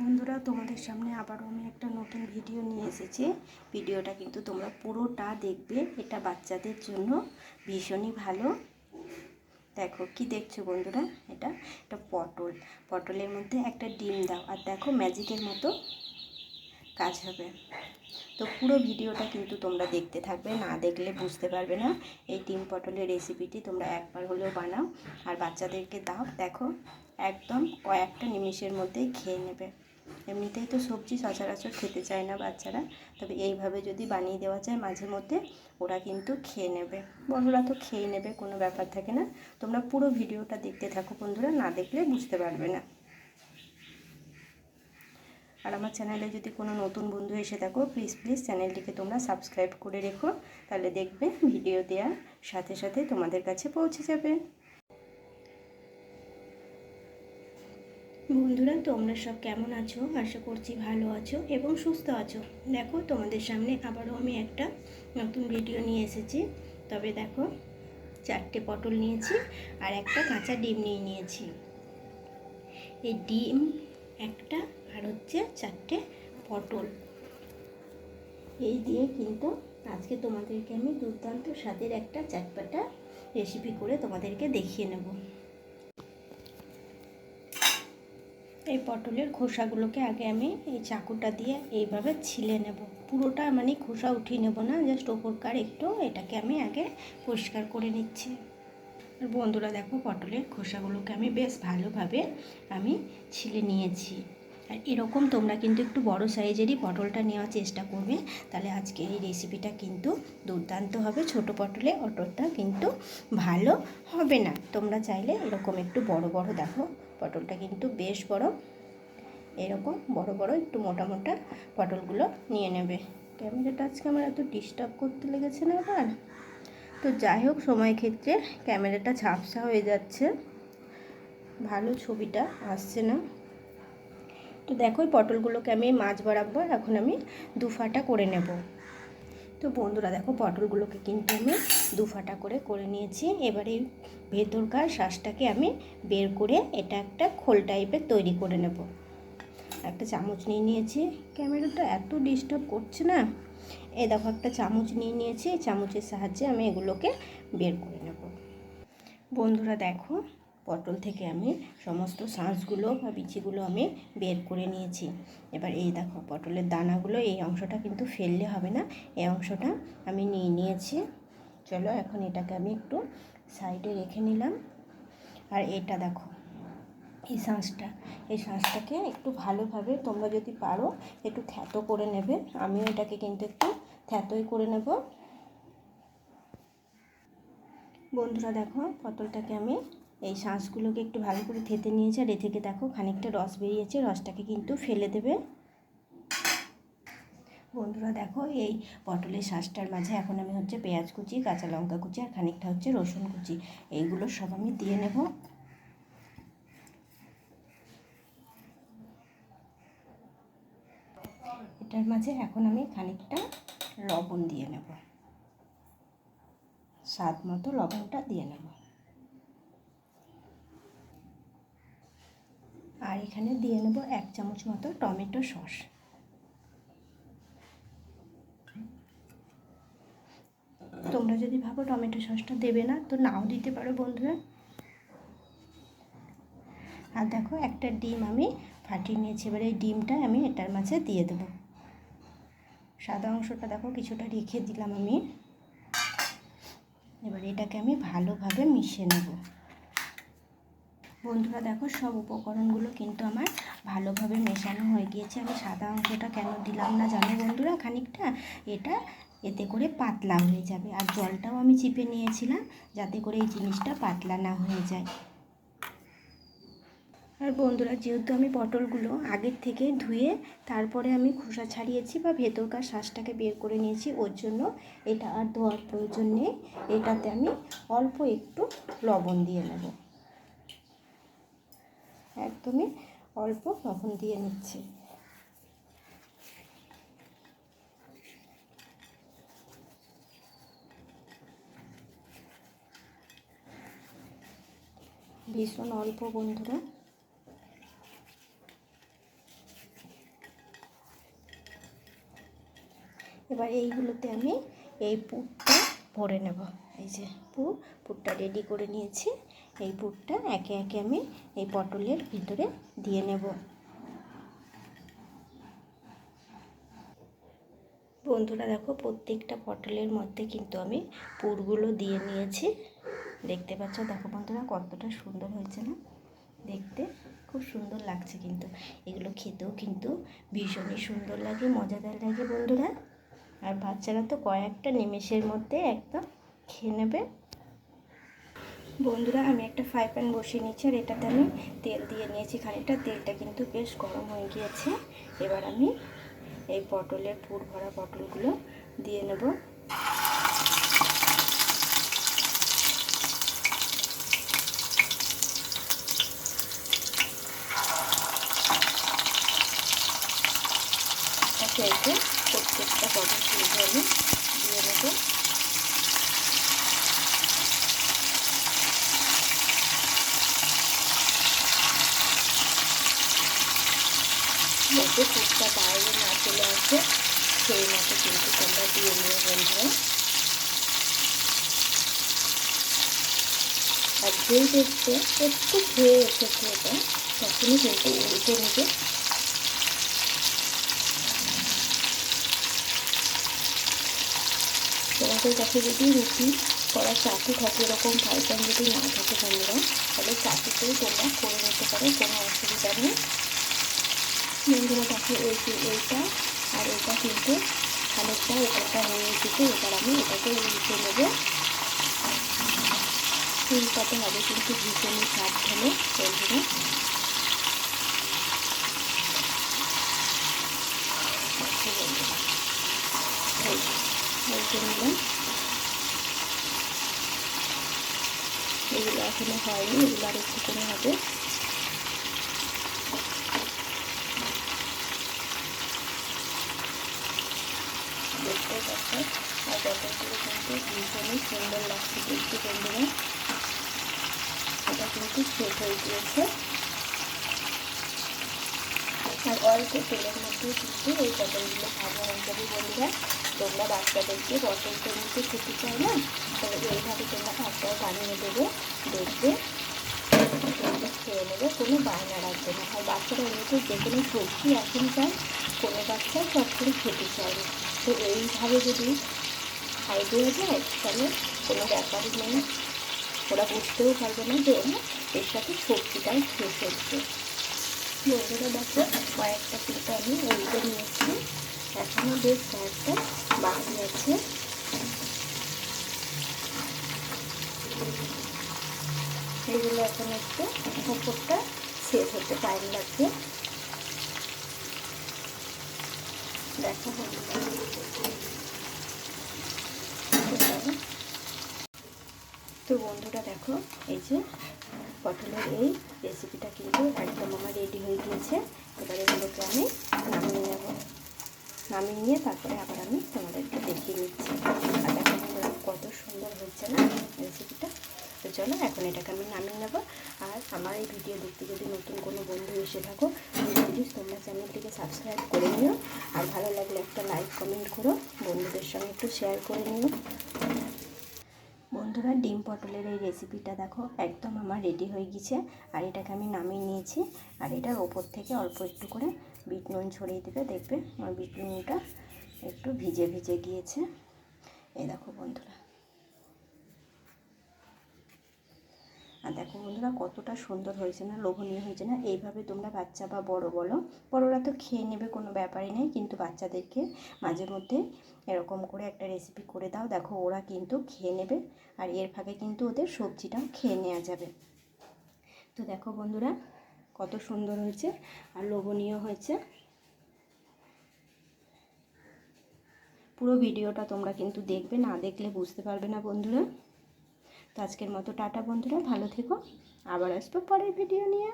বন্ধুরা, তোমাদের সামনে আবারও আমি একটা নতুন ভিডিও নিয়ে এসেছি। ভিডিওটা কিন্তু তোমরা পুরোটা দেখবে, এটা বাচ্চাদের জন্য ভীষণই ভালো। দেখো, কি দেখছ বন্ধুরা? এটা এটা পটল। পটলের মধ্যে একটা ডিম দাও, আর দেখো ম্যাজিকের মতো কাজ হবে। তো পুরো ভিডিওটা কিন্তু তোমরা দেখতে থাকবে, না দেখলে বুঝতে পারবে না। এই ডিম পটলের রেসিপিটি তোমরা একবার হলেও বানাও, আর বাচ্চাদেরকে দাও। দেখো, একদম কয়েকটা নিমিষের মধ্যেই খেয়ে নেবে। এমনিতেই তো সবজি সচরাচর খেতে চায় না বাচ্চারা, তবে এইভাবে যদি বানিয়ে দেওয়া যায় মাঝে মধ্যে, ওরা কিন্তু খেয়ে নেবে। বড়রা তো খেয়ে নেবে, কোনো ব্যাপার থাকে না। তোমরা পুরো ভিডিওটা দেখতে থাকো বন্ধুরা, না দেখলে বুঝতে পারবে না। আর আমার চ্যানেলে যদি কোনো নতুন বন্ধু এসে থাকো প্লিজ প্লিজ চ্যানেলটিকে তোমরা সাবস্ক্রাইব করে রেখো, তাহলে দেখবে ভিডিও দেওয়ার সাথে সাথে তোমাদের কাছে পৌঁছে যাবে। বন্ধুরা, তোমরা সব কেমন আছো? আশা করছি ভালো আছো এবং সুস্থ আছো। দেখো, তোমাদের সামনে আবারও আমি একটা নতুন ভিডিও নিয়ে এসেছি। তবে দেখো, চারটে পটল নিয়েছি আর একটা কাঁচা ডিম নিয়ে নিয়েছি। এই ডিম একটা আর হচ্ছে চারটে পটল। এই দিয়ে কিন্তু আজকে তোমাদেরকে আমি দুর্দান্ত স্বাদের একটা চাটপাটা রেসিপি করে তোমাদেরকে দেখিয়ে নেব। এই পটলের খোসাগুলোকে আগে আমি এই চাকুটা দিয়ে এইভাবে ছিলে নেব। পুরোটা মানে খোসা উঠিয়ে নেব না জাস্ট ওপরকার একটু এটাকে আমি আগে পরিষ্কার করে নিচ্ছি। আর বন্ধুরা, দেখো পটলের খোসাগুলোকে আমি বেশ ভালোভাবে আমি ছিলে নিয়েছি। আর এরকম তোমরা কিন্তু একটু বড় সাইজেরই পটলটা নেওয়ার চেষ্টা করবে, তাহলে আজকের এই রেসিপিটা কিন্তু দুর্দান্ত হবে। ছোট পটলে অটলটা কিন্তু ভালো হবে না। তোমরা চাইলে এরকম একটু বড় বড় দেখো। পটলটা কিন্তু বেশ বড়। এরকম বড় বড় একটু মোটা মোটা পটলগুলো নিয়ে নেবে। ক্যামেরাটা আজকে আমার এত ডিস্টার্ব করতে লেগেছে না আবার? তো যাই হোক সময় ক্ষেত্রে ক্যামেরাটা ঝাপসা হয়ে যাচ্ছে। ভালো ছবিটা আসছে না। তো দেখো পটলগুলোকে আমি মাছ বরাবর এখন আমি দুফাটা করে নেব। তো বন্ধুরা দেখো পটলগুলোকে কিন্তু আমি দুফাটা করে করে নিয়েছি। এবারে ভেতরকার শ্বাসটাকে আমি বের করে এটা একটা খোল টাইপের তৈরি করে নেব। একটা চামচ নিয়ে নিয়েছি। ক্যামেরাটা এত ডিস্টার্ব করছে না। এ দেখো একটা চামচ নিয়ে নিয়েছি। চামচের সাহায্যে আমি এগুলোকে বের করে নেব। বন্ধুরা দেখো পটল থেকে আমি সমস্ত শাঁসগুলো বা বিচিগুলো আমি বের করে নিয়েছি। এবার এই দেখো, পটলের দানাগুলো এই অংশটা কিন্তু ফেললে হবে না, এই অংশটা আমি নিয়ে নিয়েছি। চলো এখন এটাকে আমি একটু সাইডে রেখে নিলাম। আর এটা দেখো, এই শাঁসটা এই শাঁসটাকে একটু ভালোভাবে তোমরা যদি পারো একটু থ্যাতো করে নেবে। আমিও এটাকে কিন্তু একটু থ্যাতোই করে নেব। বন্ধুরা দেখো, পটলটাকে আমি এই শাঁসগুলোকে একটু ভালো করে থেতে নিয়েছে আর এ থেকে দেখো খানিকটা রস বেরিয়েছে, রসটাকে কিন্তু ফেলে দেবে। বন্ধুরা দেখো এই পটলের শাঁসটার মাঝে এখন আমি হচ্ছে পেঁয়াজ কুচি, কাঁচা লঙ্কা কুচি আর খানিকটা হচ্ছে রসুন কুচি। এইগুলো সব আমি দিয়ে নেব। এটার মাঝে এখন আমি খানিকটা লবণ দিয়ে নেব। স্বাদ মতো লবণটা দিয়ে নেব। আর এখানে দিয়ে নেব এক চামচ মতো টমেটো সস। তোমরা যদি ভাবো টমেটো সসটা দেবে না, তো নাও দিতে পারো বন্ধুরা। আর দেখো একটা ডিম আমি ফাটিয়ে নিয়েছি, এবার এই ডিমটা আমি এটার মাঝে দিয়ে দেবো। সাদা অংশটা দেখো কিছুটা রেখে দিলাম আমি। এবার এটাকে আমি ভালোভাবে মিশিয়ে নেব। বন্ধুরা দেখো, সব উপকরণগুলো কিন্তু আমার ভালোভাবে মেশানো হয়ে গিয়েছে। আমি সাদা অংশটা কেন দিলাম না জানো বন্ধুরা? খানিকটা এটা এতে করে পাতলা হয়ে যাবে। আর জলটাও আমি চিপে নিয়েছিলাম যাতে করে এই জিনিসটা পাতলা না হয়ে যায়। আর বন্ধুরা, যেহেতু আমি পটলগুলো আগের থেকে ধুয়ে তারপরে আমি খোসা ছাড়িয়েছি বা ভেতরকার শ্বাসটাকে বের করে নিয়েছি, ওর জন্য এটা আর ধোয়ার প্রয়োজন নেই। এটাতে আমি অল্প একটু লবণ দিয়ে নেব। একদমই অল্প লবণ দিয়ে নিচ্ছি। ভীষণ অল্প বন্ধুরা। এবার এইগুলোতে আমি এই পুটটা ভরে নেব। এই যে পুর, পুরটা রেডি করে নিয়েছি। এই পুরটা একে একে আমি এই পটলের ভিতরে দিয়ে নেব। বন্ধুরা, দেখো প্রত্যেকটা পটলের মধ্যে কিন্তু আমি পুরগুলো দিয়ে নিয়েছি। দেখতে পাচ্ছ? দেখো বন্ধুরা, কতটা সুন্দর হয়েছে না? দেখতে খুব সুন্দর লাগছে কিন্তু। এগুলো খেতেও কিন্তু ভীষণই সুন্দর লাগে, মজাদার লাগে বন্ধুরা। আর বাচ্চারা তো কয়েকটা নিমেষের মধ্যে একদম খেয়ে নেবে। বন্ধুরা, আমি একটা ফ্রাই প্যান বসিয়ে নিচ্ছি আর এটাতে আমি তেল দিয়ে নিয়েছি। খানিকটা তেলটা কিন্তু বেশ গরম হয়ে গিয়েছে। এবার আমি এই পটলের পুর ভরা পটলগুলো দিয়ে নেব। প্রত্যেকটা পটল কিন্তু আমি দিয়ে নেব যাতে পুরটা বাইরে আসে সেই মতো কিন্তু তোমরা দিয়ে নিও বন্ধুরা। আর যেই দেখতে একটু ধুয়ে এসেছে এটা, তখনই কিন্তু উল্টে নেবে। তোমাদের কাছে যদি রুটি করার চাকু থাকে, এরকম ফাইটাম যদি না থাকে বন্ধুরা, তাহলে চাকুতেই তোমরা করে নিতে পারো, কোনো অসুবিধা নেই। বন্ধুরা দেখো, এই এইটা আর এটা কিন্তু খানিকটা এটা হয়ে এসেছে, এবার আমি এটাকে উল্টে নেব। উল্টাতে হবে কিন্তু ভীষণই সাবধানে, বন্ধুরা। উল্টে নিলাম। এগুলো এখনও হয়নি, এগুলো আর একটু করে হবে। দেখতে পাচ্ছ। আর পটলগুলো কিন্তু ভীষণই সুন্দর লাগছে দেখতে বন্ধুরা। এটা কিন্তু শেষ হয়ে গিয়েছে। আর অল্প তেলের মধ্যে কিন্তু এই পটলগুলো ভাজা হয়ে যাবে বন্ধুরা। তোমরা বাচ্চাদেরকে পটল নিতে খেতে চাও না তবে এইভাবে তোমরা ভাতটাও বানিয়ে দেবে, দেখবে। খেয়ে নেবে, কোনো বায়না রাখবে না। আর বাচ্চারা এমনিতে যে কোনো সবজি এখন চায়, কোনো বাচ্চা সব করে খেতে চায় না। তো এইভাবে যদি খাই দেওয়া যায়, তাহলে কোনো ব্যাপারই নেই। ওরা বুঝতেও পারবে না যে এর সাথে সবজিটাই খেয়ে ফেলছে বন্ধুরা, দেখো, কয়েকটা কিন্তু আমি উল্টে নিয়েছি। এখনও বেশ কয়েকটা বাকি আছে। এগুলো এখন একটু উপরটা সেট হতে টাইম লাগবে। দেখো তো বন্ধুরা দেখো, এই যে পটলের এই রেসিপিটা কিন্তু একদম আমার রেডি হয়ে গিয়েছে। এবার এগুলোকে আমি নামিয়ে নেব। নামিয়ে নিয়ে তারপরে আবার আমি তোমাদেরকে দেখিয়ে নিচ্ছি আর দেখো বন্ধুরা, কত সুন্দর হচ্ছে না রেসিপিটা তো চলো, এখন এটাকে আমি নামিয়ে নেব। আর আমার এই ভিডিও দেখতে যদি নতুন কোনো বন্ধু এসে থাকো প্লিজ তোমরা চ্যানেলটিকে সাবস্ক্রাইব করে নিও। আর ভালো লাগলে একটা লাইক কমেন্ট করো। বন্ধুদের সঙ্গে একটু শেয়ার করে নিও। বন্ধুরা, ডিম পটলের এই রেসিপিটা দেখো, একদম আমার রেডি হয়ে গেছে। আর এটাকে আমি নামিয়ে নিয়েছি। আর এটার ওপর থেকে অল্প একটু করে বিট নুন ছড়িয়ে দেবে। দেখবে আমার বিট নুনটা একটু ভিজে ভিজে গিয়েছে। এই দেখো বন্ধুরা আর বন্ধুরা কতটা সুন্দর হয়েছে না, লোভনীয় হয়েছে না, এইভাবে তোমরা বাচ্চা বা বড় বলো। বড়রা তো খেয়ে নেবে, কোনো ব্যাপারই নেই, কিন্তু বাচ্চাদেরকে মাঝে মধ্যে এরকম করে একটা রেসিপি করে দাও। দেখো, ওরা কিন্তু খেয়ে নেবে আর এর ফাঁকে কিন্তু ওদের সবজিটাও খেয়ে নেওয়া যাবে। তো দেখো বন্ধুরা, কত সুন্দর হয়েছে আর লোভনীয় হয়েছে। পুরো ভিডিওটা তোমরা কিন্তু দেখবে, না দেখলে বুঝতে পারবে না বন্ধুরা। তো আজকের মতো টাটা বন্ধুরা, ভালো থেকো। আবার আসব পরের ভিডিও নিয়ে।